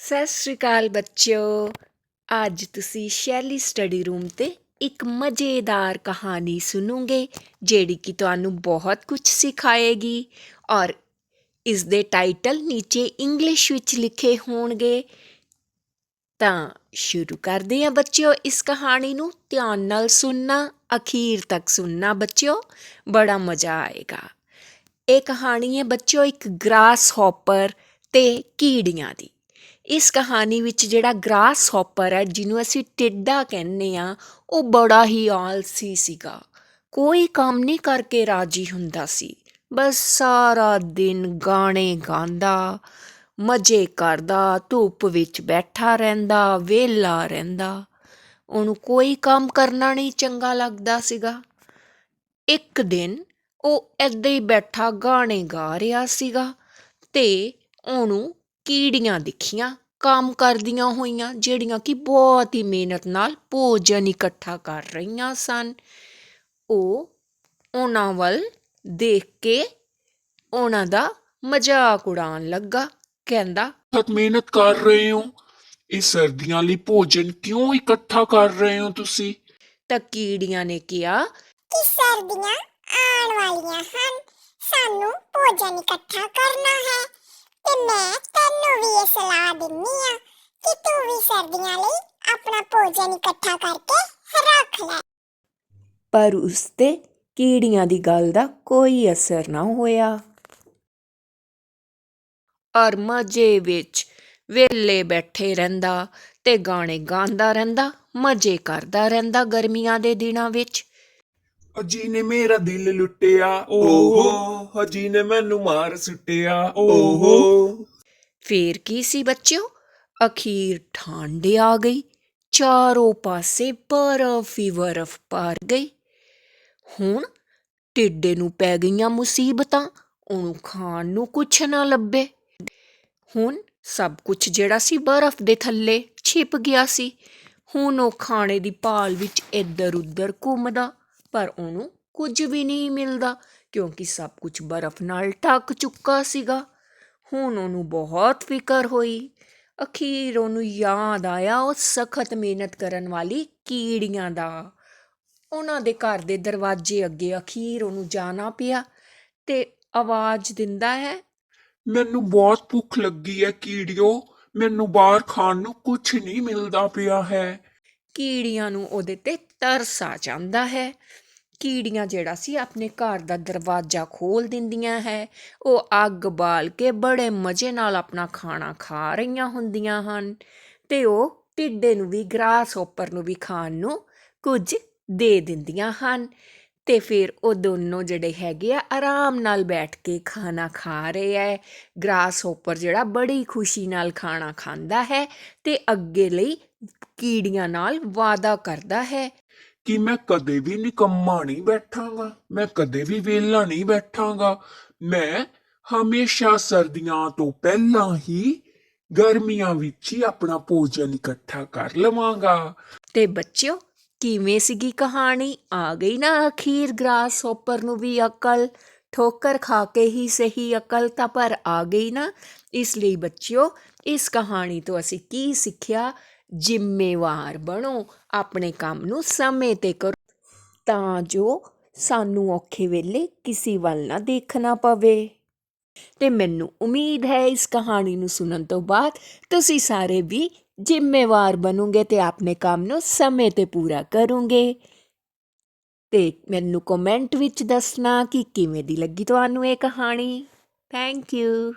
ਸਤਿ ਸ਼੍ਰੀ ਅਕਾਲ ਬੱਚਿਓ। ਅੱਜ ਤੁਸੀਂ ਸ਼ੈਲੀ ਸਟੱਡੀ ਰੂਮ ਤੇ ਇੱਕ ਮਜ਼ੇਦਾਰ ਕਹਾਣੀ ਸੁਣੋਗੇ, ਜਿਹੜੀ ਕਿ ਤੁਹਾਨੂੰ ਬਹੁਤ ਕੁਝ ਸਿਖਾਏਗੀ ਔਰ ਇਸ ਦੇ ਟਾਈਟਲ ਨੀਚੇ ਇੰਗਲਿਸ਼ ਵਿੱਚ ਲਿਖੇ ਹੋਣਗੇ। ਤਾਂ ਸ਼ੁਰੂ ਕਰਦੇ ਹਾਂ ਬੱਚਿਓ ਇਸ ਕਹਾਣੀ ਨੂੰ। ਧਿਆਨ ਨਾਲ ਸੁਣਨਾ, ਅਖੀਰ ਤੱਕ ਸੁਣਨਾ ਬੱਚਿਓ, ਬੜਾ ਮਜ਼ਾ ਆਏਗਾ। ਇਹ ਕਹਾਣੀ ਹੈ ਬੱਚਿਓ ਇੱਕ ਗ੍ਰਾਸ ਹੌਪਰ ਤੇ ਕੀੜੀਆਂ ਦੀ। ਇਸ ਕਹਾਣੀ ਵਿੱਚ ਜਿਹੜਾ ਗ੍ਰਾਸ ਹੌਪਰ ਹੈ, ਜਿਹਨੂੰ ਅਸੀਂ ਟਿੱਡਾ ਕਹਿੰਦੇ ਆ ਉਹ ਬੜਾ ਹੀ ਆਲਸੀ ਸੀਗਾ। ਕੋਈ ਕੰਮ ਨਹੀਂ ਕਰਕੇ ਰਾਜੀ ਹੁੰਦਾ ਸੀ। ਬਸ ਸਾਰਾ ਦਿਨ ਗਾਣੇ ਗਾਉਂਦਾ, ਮਜ਼ੇ ਕਰਦਾ, ਧੁੱਪ ਵਿੱਚ ਬੈਠਾ ਰਹਿੰਦਾ, ਵਿਹਲਾ ਰਹਿੰਦਾ। ਉਹਨੂੰ ਕੋਈ ਕੰਮ ਕਰਨਾ ਨਹੀਂ ਚੰਗਾ ਲੱਗਦਾ ਸੀਗਾ। ਇੱਕ ਦਿਨ ਉਹ ਏਦਾਂ ਹੀ ਬੈਠਾ, ਗਾਣੇ ਗਾ ਰਿਹਾ ਸੀਗਾ ਤੇ ਉਹਨੂੰ ਕੀੜੀਆਂ ਦਿਖੀਆਂ ਕੰਮ ਕਰਦੀਆਂ ਹੋਈਆਂ ਜਿਹੜੀਆਂ ਕਿ ਬਹੁਤ ਹੀ ਮਿਹਨਤ ਨਾਲ ਭੋਜਨ ਇਕੱਠਾ ਕਰ ਰਹੀਆਂ ਸਨ। ਉਹ ਉਹਨਾਂ ਵੱਲ ਦੇਖ ਕੇ ਉਹਨਾਂ ਦਾ ਮਜ਼ਾਕ ਉਡਾਉਣ ਲੱਗਾ ਕਹਿੰਦਾ ਬਹੁਤ ਮਿਹਨਤ ਕਰ ਰਹੇ ਹੋ। ਇਹ ਸਰਦੀਆਂ ਲਈ ਭੋਜਨ ਕਿਉਂ ਇਕੱਠਾ ਕਰ ਰਹੇ ਹੋ ਤੁਸੀਂ? ਤਾਂ ਕੀੜੀਆਂ ਨੇ ਕਿਹਾ ਕਿ ਸਰਦੀਆਂ ਆਉਣ ਵਾਲੀਆਂ ਹਨ। ਸਾਨੂੰ ਭੋਜਨ ਇਕੱਠਾ ਕਰਨਾ ਹੈ। ਤੇ ਮੈਂ ਤੈਨੂੰ ਵੀ ਇਹ ਸਲਾਹ ਦਿੰਨੀ ਆ ਕਿ ਤੂੰ ਵੀ ਸਰਦੀਆਂ ਲਈ ਆਪਣਾ ਭੋਜਨ ਇਕੱਠਾ ਕਰਕੇ ਰੱਖ ਲੈ। ਪਰ ਉਸ ਤੇ ਕੀੜੀਆਂ ਦੀ ਗੱਲ ਦਾ ਕੋਈ ਅਸਰ ਨਾ ਹੋਇਆ। ਔਰ ਮਜ਼ੇ ਵਿੱਚ ਵੇਲੇ ਬੈਠੇ ਰਹਿੰਦਾ ਤੇ ਗਾਣੇ ਗਾਉਂਦਾ ਰਹਿੰਦਾ, ਮਜ਼ੇ ਕਰਦਾ ਰਹਿੰਦਾ ਗਰਮੀਆਂ ਦੇ ਦਿਨਾਂ ਵਿੱਚ। ਅਜੀ ਨੇ ਮੇਰਾ ਦਿਲ ਲੁੱਟਿਆ ਓਹੋ। ਅਜੀ ਨੇ ਮੈਨੂੰ ਮਾਰ ਸੁੱਟਿਆ ਓਹੋ। ਫੇਰ ਕੀ ਸੀ ਬੱਚਿਓ? ਅਖੀਰ ਠੰਡ ਆ ਗਈ। ਚਾਰੋਂ ਪਾਸੇ ਬਰਫ਼ ਹੀ ਬਰਫ਼ ਭਰ ਗਈ। ਹੁਣ ਟਿੱਡੇ ਨੂੰ ਪੈ ਗਈਆਂ ਮੁਸੀਬਤਾਂ ਉਹਨੂੰ ਖਾਣ ਨੂੰ ਕੁਛ ਨਾ ਲੱਭੇ। ਹੁਣ ਸਭ ਕੁਝ ਜਿਹੜਾ ਸੀ ਬਰਫ਼ ਦੇ ਥੱਲੇ ਛਿਪ ਗਿਆ ਸੀ। ਹੁਣ ਉਹ ਖਾਣੇ ਦੀ ਭਾਲ ਵਿੱਚ ਇੱਧਰ ਉੱਧਰ ਘੁੰਮਦਾ। ਪਰ ਉਹਨੂੰ ਕੁਝ ਵੀ ਨਹੀਂ ਮਿਲਦਾ ਕਿਉਂਕਿ ਸਭ ਕੁਝ ਬਰਫ਼ ਨਾਲ ਢੱਕ ਚੁੱਕਾ ਸੀਗਾ। ਹੁਣ ਉਹਨੂੰ ਬਹੁਤ ਫਿਕਰ ਹੋਈ। ਅਖੀਰ ਉਹਨੂੰ ਯਾਦ ਆਇਆ ਉਹ ਸਖਤ ਮਿਹਨਤ ਕਰਨ ਵਾਲੀ ਕੀੜੀਆਂ ਦਾ। ਉਹਨਾਂ ਦੇ ਘਰ ਦੇ ਦਰਵਾਜ਼ੇ ਅੱਗੇ ਅਖੀਰ ਉਹਨੂੰ ਜਾਣਾ ਪਿਆ ਤੇ ਆਵਾਜ਼ ਦਿੰਦਾ ਹੈ ਮੈਨੂੰ ਬਹੁਤ ਭੁੱਖ ਲੱਗੀ ਹੈ ਕੀੜਿਓ ਮੈਨੂੰ ਬਾਹਰ ਖਾਣ ਨੂੰ ਕੁਝ ਨਹੀਂ ਮਿਲਦਾ ਪਿਆ ਹੈ। ਕੀੜੀਆਂ ਨੂੰ ਉਹਦੇ ਤੇ ਤਰਸ ਆ ਜਾਂਦਾ ਹੈ। ਕੀੜੀਆਂ ਜਿਹੜਾ ਸੀ ਆਪਣੇ ਘਰ ਦਾ ਦਰਵਾਜ਼ਾ ਖੋਲ ਦਿੰਦੀਆਂ ਹੈ। ਉਹ ਅੱਗ ਬਾਲ ਕੇ ਬੜੇ ਮਜ਼ੇ ਨਾਲ ਆਪਣਾ ਖਾਣਾ ਖਾ ਰਹੀਆਂ ਹੁੰਦੀਆਂ ਹਨ ਤੇ ਉਹ ਟਿੱਡੇ ਨੂੰ ਵੀ, ਗ੍ਰਾਸ ਹੌਪਰ ਨੂੰ ਵੀ ਖਾਣ ਨੂੰ ਕੁਝ ਦੇ ਦਿੰਦੀਆਂ ਹਨ ਤੇ ਫਿਰ ਉਹ ਦੋਨੋਂ ਜਿਹੜੇ ਹੈਗੇ ਆ ਆਰਾਮ ਨਾਲ ਬੈਠ ਕੇ ਖਾਣਾ ਖਾ ਰਹੇ ਐ ਗ੍ਰਾਸ ਹੌਪਰ ਜਿਹੜਾ ਬੜੀ ਖੁਸ਼ੀ ਨਾਲ ਖਾਣਾ ਖਾਂਦਾ ਹੈ ਤੇ ਅੱਗੇ ਲਈ ਕੀੜੀਆਂ ਨਾਲ ਵਾਅਦਾ ਕਰਦਾ ਹੈ। ਕਿ ਮੈਂ ਕਦੇ ਵੀ ਨਿਕੰਮਾ ਨਹੀਂ ਬੈਠਾਂਗਾ, ਮੈਂ ਕਦੇ ਵੀ ਵਿਹਲਾ ਨਹੀਂ ਬੈਠਾਂਗਾ। ਮੈਂ ਹਮੇਸ਼ਾ ਸਰਦੀਆਂ ਤੋਂ ਪਹਿਲਾਂ ਹੀ ਗਰਮੀਆਂ ਵਿੱਚ ਹੀ ਆਪਣਾ ਭੋਜਨ ਇਕੱਠਾ ਕਰ ਲਵਾਂਗਾ। ਤੇ ਬੱਚਿਓ, ਕਿਵੇਂ ਸੀਗੀ ਕਹਾਣੀ? ਆ ਗਈ ਨਾ ਅਖੀਰ ਗ੍ਰਾਸ ਹੌਪਰ ਨੂੰ ਵੀ ਅਕਲ। ਠੋਕਰ ਖਾ ਕੇ ਹੀ ਸਹੀ ਅਕਲ ਤਾਂ ਪਰ ਆ ਗਈ ਨਾ। ਇਸ ਲਈ ਬੱਚਿਓ, ਇਸ ਕਹਾਣੀ ਤੋਂ ਅਸੀਂ ਕੀ ਸਿੱਖਿਆ? ਜ਼ਿੰਮੇਵਾਰ ਬਣੋ, ਆਪਣੇ ਕੰਮ ਨੂੰ ਸਮੇਂ ਤੇ ਕਰੋ। ਤਾਂ ਜੋ ਸਾਨੂੰ ਔਖੇ ਵੇਲੇ ਕਿਸੇ ਵੱਲ ਨਾ ਦੇਖਣਾ ਪਵੇ। ਤੇ ਮੈਨੂੰ ਉਮੀਦ ਹੈ ਇਸ ਕਹਾਣੀ ਨੂੰ ਸੁਣਨ ਤੋਂ ਬਾਅਦ ਤੁਸੀਂ ਸਾਰੇ ਵੀ ਜ਼ਿੰਮੇਵਾਰ ਬਣੋਗੇ ਤੇ ਆਪਣੇ ਕੰਮ ਨੂੰ ਸਮੇਂ ਤੇ ਪੂਰਾ ਕਰੋਗੇ। ਤੇ ਮੈਨੂੰ ਕਮੈਂਟ ਵਿੱਚ ਦੱਸਣਾ ਕਿ ਕਿਵੇਂ ਦੀ ਲੱਗੀ ਤੁਹਾਨੂੰ ਇਹ ਕਹਾਣੀ। Thank you